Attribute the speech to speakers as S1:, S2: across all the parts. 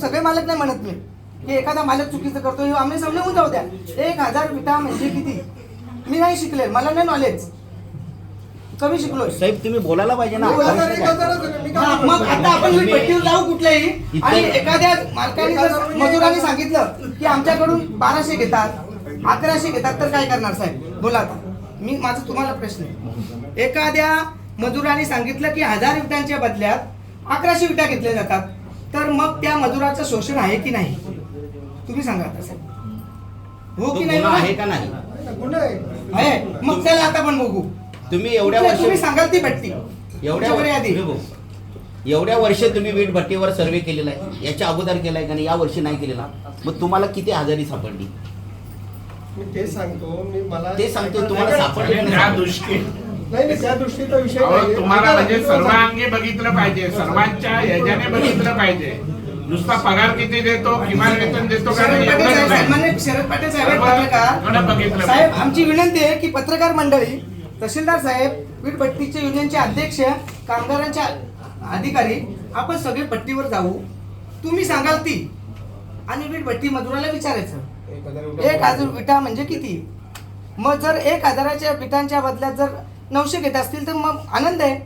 S1: सगळे मालक नाही म्हणत मी. की एखादा मालक चुकीचं करतो हे आम्ही समजून जाऊ द्या. एक हजार विटा म्हणजे किती? मी नाही शिकले मला नाही नॉलेज कमी शिकलोय.
S2: साहेब तुम्ही बोलायला पाहिजे ना.
S1: मग आता आपण ही पट्टीवर लावू कुठल्याही आणि एखाद्या मालकाने जर मजुरांनी सांगितलं की आमच्याकडून बाराशे घेतात अकराशे घेतात तर काय करणार साहेब? बोला आता. मी माझा तुम्हाला प्रश्न आहे. एखाद्या मजुराने सांगितलं की हजार विटांच्या बदल्यात अकराशे विटा घेतल्या जातात. तर मग त्या मजुराचं शोषण आहे की नाही? तुम्ही सांगा आता साहेब हो की नाही
S2: गुन्हा आहे? का नाही?
S1: आहे. मग त्याला आता पण बघू.
S2: तुम्ही एवढ्या
S1: तुम्ही
S2: वर्ष
S1: सांगाल ती पट्टी.
S2: एवढ्या
S1: तुमच्याकडे आधी
S2: तुम्ही बघ. एवढ्या वर्ष तुम्ही वीट भट्टीवर सर्वे केलेला आहे. याच्या अगोदर केलाय का नाही? या वर्षी नाही केलेला. मग तुम्हाला किती हजारी सापडली?
S3: मी ते सांगतो. मी मला
S2: ते सांगतो तुम्हाला नाही. सापडले?
S4: दृष्टी
S3: नाही नाही त्या दृष्टीचा विषय
S4: अहो,
S3: नाहीये.
S4: तुम्हाला म्हणजे सर्वांगी बघितलं पाहिजे सर्वांच्या ह्याच्याने बघितलं पाहिजे. नुसता पगार किती देतो किमान वेतन देतो का
S1: शरद पाटील साहेब
S4: नाही.
S1: सन्मान्य शरद पाटील साहेब आहेत
S4: एवढं
S1: पत्रकार.
S4: बघितलं
S1: साहेब
S4: पाहिजे.
S1: आमची विनंती आहे की पत्रकार मंडळी तहसीलदार साहेब वीट भट्टीचे युनियनचे अध्यक्ष कामगारांच्या अधिकारी आपण सगळे पट्टीवर जाऊ. तुम्ही सांगाल ती. आणि वीट भट्टी मजुराला विचारायचं. एक हजार विटा म्हणजे किती? मग जर एक हजाराच्या विटांच्या बदल्यात जर नऊशे घेत असतील तर मग आनंद आहे.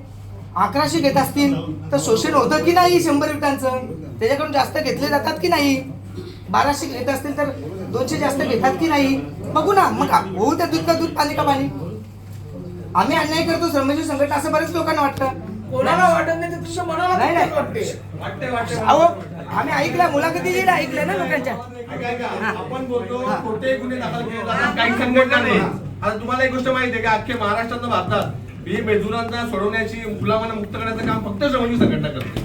S1: अकराशे घेत असतील तर शोषण होतं की नाही शंभर विटांचं त्याच्याकडून जास्त घेतले जातात की नाही? बाराशे घेत असतील तर दोनशे जास्त घेतात की नाही? बघू ना. मग होऊ त्या दूध का दूध पाणी का पाणी. आम्ही अन्याय करतो श्रमजीव संघटना असं बरेच लोकांना वाटतं.
S5: कोणाला वाटत नाही ते तुझ्या मनाला
S1: नाही, अहो आम्ही ऐकलं मुलाखती दिल्या ऐकल्या ना लोकांच्या.
S6: आपण बोलतो खोटे गुन्हे दाखल केले जातात. काही संघटना नाही. आता तुम्हाला एक गोष्ट माहिती आहे का? अख्खे महाराष्ट्रात भारतात ही मजुरांना सोडवण्याची गुलामांना मुक्त करण्याचं काम फक्त श्रमजीवी संघटना करते.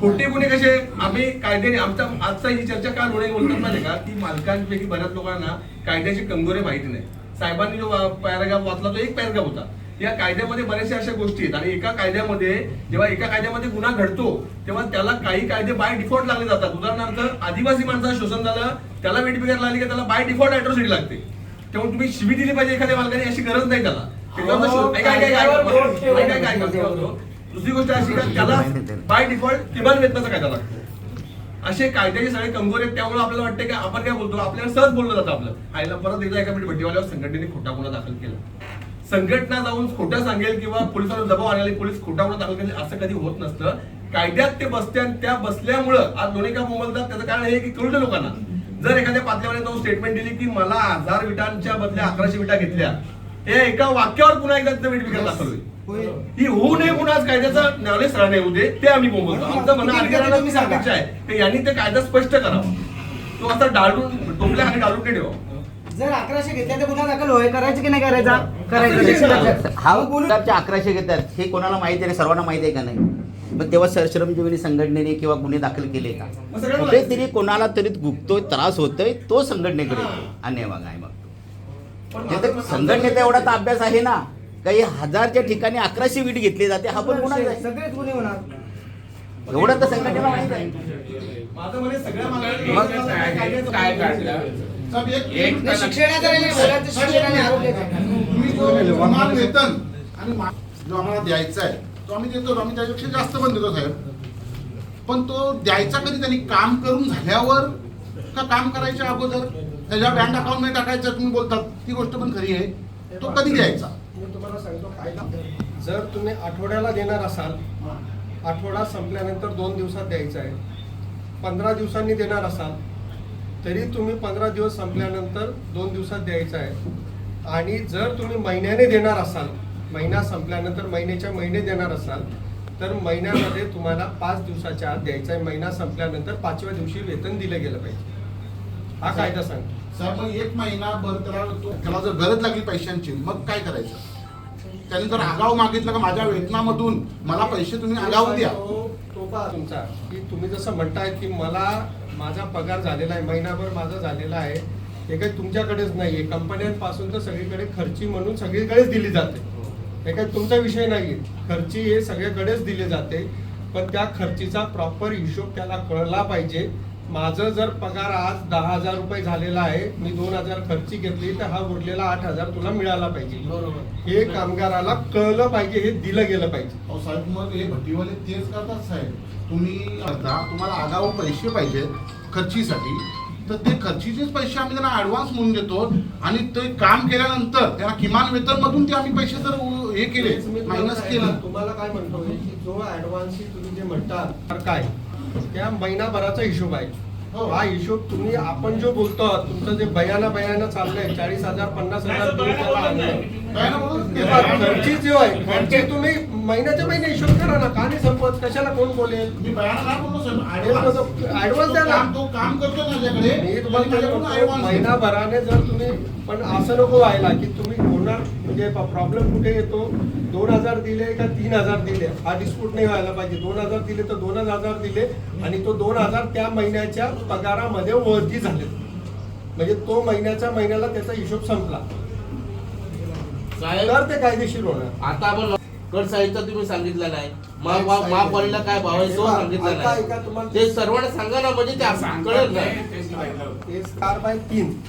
S6: खोटे गुन्हे कसे? आम्ही कायद्याने आमचा आजचा ही चर्चा का होणे बोलतात नाही का? की मालकांपैकी बऱ्याच लोकांना कायद्याची कंगोरे माहिती नाही. साहेबांनी जो पॅराग्राफ वाचला तो एक पॅराग्राफ होता. या कायद्यामध्ये बऱ्याचशा अशा गोष्टी आहेत आणि एका कायद्यामध्ये जेव्हा एका कायद्यामध्ये गुन्हा घडतो तेव्हा त्याला काही कायदे बाय डिफॉल्ट लागले जातात. उदाहरणार्थ आदिवासी माणसाचं शोषण झालं त्याला वेट बिगर लागली की त्याला बाय डिफॉल्ट अॅट्रॉसिटी लागते. तेव्हा तुम्ही शिवी दिली पाहिजे एखाद्या मालकाने अशी गरज नाही त्याला. ऐका, ऐका, ऐका. दुसरी गोष्ट अशी का त्याला बाय डिफॉल्ट किमान वेतनाचा कायदा लागतो असे कायद्याचे सगळे कंगोरे आहेत त्यामुळे आपल्याला वाटतं की आपण काय बोलतो? आपल्याला सहज बोललं जातं आपलं. आईला परत एकदा एका मिनिट भट्टीवाल्यावर संघटनेने खोटा गुन्हा दाखल केला. संघटना जाऊन खोटं सांगेल किंवा पोलिसांवर दबाव आणायला पोलीस खोटा गुन्हा दाखल केले असं कधी होत नसतं. कायद्यात ते बसते आणि त्या बसल्यामुळं आज दोन्ही का बोलतात त्याचं कारण हे की कळलं लोकांना. जर एखाद्या पातळीवर जाऊन स्टेटमेंट दिली की मला हजार विटांच्या बदल्या अकराशे विटा घेतल्या हे एका वाक्यावर पुन्हा एकदा तिथं वीट विकत होईल. ही होऊ नये म्हणून आज कायद्याचा नॉलेज नाही होऊ दे ते आम्ही बोलतो. आमचं म्हणणं अधिकाऱ्यांना
S1: तुम्ही सांगा.
S6: अपेक्षा आहे की यांनी ते कायदा स्पष्ट करावा. तो आता डाळून टोपल्या खाली डाळून नाही ठेवा
S1: जर अकराशे घेतल्या तर गुन्हा दाखल होय. करायचं की नाही करायचा? करायचं.
S2: हा
S1: बोलू.
S2: अकराशे घेतात. हे कोणाला माहिती आहे सर्वांना माहिती आहे का नाही? मग तेव्हा सर श्रमजीवनी संघटनेने किंवा गुन्हे दाखल केले का?
S6: मग
S2: कुठेतरी कोणाला तरी गुप्तोय त्रास होतोय तो संघटनेकडे अन्याय बघा आहे मग संघटनेचा एवढा तर अभ्यास आहे ना काही हजारच्या ठिकाणी अकराशे वीट घेतली जाते हा पण गुन्हा.
S1: सगळेच गुन्हे होणार.
S2: एवढं तर संघटनेला माहिती आहे.
S6: माझं म्हणे सगळ्या
S2: मग
S6: मागण्या-
S4: काय काढलं?
S7: साहेब, एक-
S4: एक
S1: नाही, शिक्षणाचं नाही, मुलांचं शिक्षण आणि आरोग्याचं.
S7: तुम्ही जो किमान वेतन आणि मा- जो आम्हाला द्यायचा आहे तो आम्ही देतो आम्ही त्याच्यापेक्षा जास्त पण देतो साहेब. पण तो द्यायचा कधी त्यांनी काम करून झाल्यावर का काम करायच्या अगोदर? त्याच्या बँक अकाउंटमध्ये टाकायचं तुम्ही बोलतात ती गोष्ट पण खरी आहे. तो कधी द्यायचा?
S3: मी तुम्हाला सांगतो जर तुम्ही आठवड्याला देणार असाल आठवडा संपल्यानंतर दोन दिवसात द्यायचा आहे. पंधरा दिवसांनी देणार असाल तरी तुम्ही पंधरा दिवस संपल्यानंतर दोन दिवसात द्यायचा आहे. आणि जर तुम्ही महिन्याने देणार असाल महिना संपल्यानंतर महिन्याच्या महिने देणार असाल तर महिन्यामध्ये तुम्हाला पाच दिवसाच्या आत द्यायचा आहे. महिना संपल्यानंतर पाचव्या दिवशी वेतन दिलं गेलं पाहिजे. हा कायदा सांगतो
S7: साहेब मग एक महिनाभर त्याला तो- त्याला जर गरज लागली पैशांची मग काय करायचं? त्याने जर आगाऊ मागितलं का माझ्या वेतनामधून मला पैसे तुम्ही आगाऊ द्या.
S3: तो तो पहा तुमचा की तुम्ही जसं म्हणताय की मला माझा पगार झालेला आहे महिनाभर माझा झालेला आहे हे काही तुमच्याकडेच नाही. आहे कंपन्यांपासून तर सगळीकडे खर्ची म्हणून सगळीकडेच दिली जाते. हे काही तुमचा विषय नाही खर्ची हे सगळीकडेच दिली जाते पण त्या खर्चीचा प्रॉपर हिशोब त्याला कळला पाहिजे. माझं जर पगार आज दहा हजार रुपये झालेला आहे मी दोन हजार खर्ची घेतली तर हा उरलेला आठ हजार तुला मिळाला पाहिजे.
S5: बरोबर.
S3: हे कामगाराला कळलं पाहिजे हे दिलं गेलं पाहिजे.
S7: अहो साहेब मग हे भट्टीवाले तेच करतात साहेब. तुम्ही आता तुम्हाला आगाऊ पैसे पाहिजे खर्चीसाठी. तर ते खर्चीचेच पैसे आम्ही त्यांना ऍडव्हान्स म्हणून देतो आणि ते काम केल्यानंतर त्यांना किमान वेतन मधून ते आम्ही पैसे जर हे केले मायनस केलं.
S3: तुम्हाला काय म्हणतोय की जो ऍडव्हान्स तुम्ही जे म्हणतात तर काय? त्या महिनाभराचा हिशोब आहे.
S7: हो.
S3: हा हिशोब तुम्ही आपण जो बोलतो तुमचं जे बयाना बयाना चाललंय चाळीस हजार पन्नास हजार खर्ची जो आहे खर्ची तुम्ही महिन्याच्या महिने हिशोब करा ना का नाही संपत कशाला कोण बोलेल?
S7: मी ऍडव्हान्स
S3: द्या ना.
S7: काम तो काम करतो माझ्याकडे.
S3: मी तुम्हाला. महिनाभराने जर तुम्ही पण असं नको व्हायला की तुम्ही होणार म्हणजे प्रॉब्लेम कुठे येतो? दोन हजार दिले का तीन हजार दिले? हा डिस्प्यूट नाही व्हायला पाहिजे. दोन हजार दिले तर दोनच हजार दिले आणि तो दोन हजार त्या महिन्याच्या पगारामध्ये वरती झाले. म्हणजे तो महिन्याच्या महिन्याला त्याचा हिशोब संपला.
S8: साहेब
S3: तर ते कायदेशीर होणार.
S8: आता आपण कर साहित्य तुम्ही सांगितलं नाही. मा- मा- महापालिका काय? भाव आहे तो सांगितलं नाही.
S3: ऐका, तुम्हाला-
S8: ते सर्वांना सांगा ना म्हणजे ते कळेल ना
S3: केस कारवाई तीन.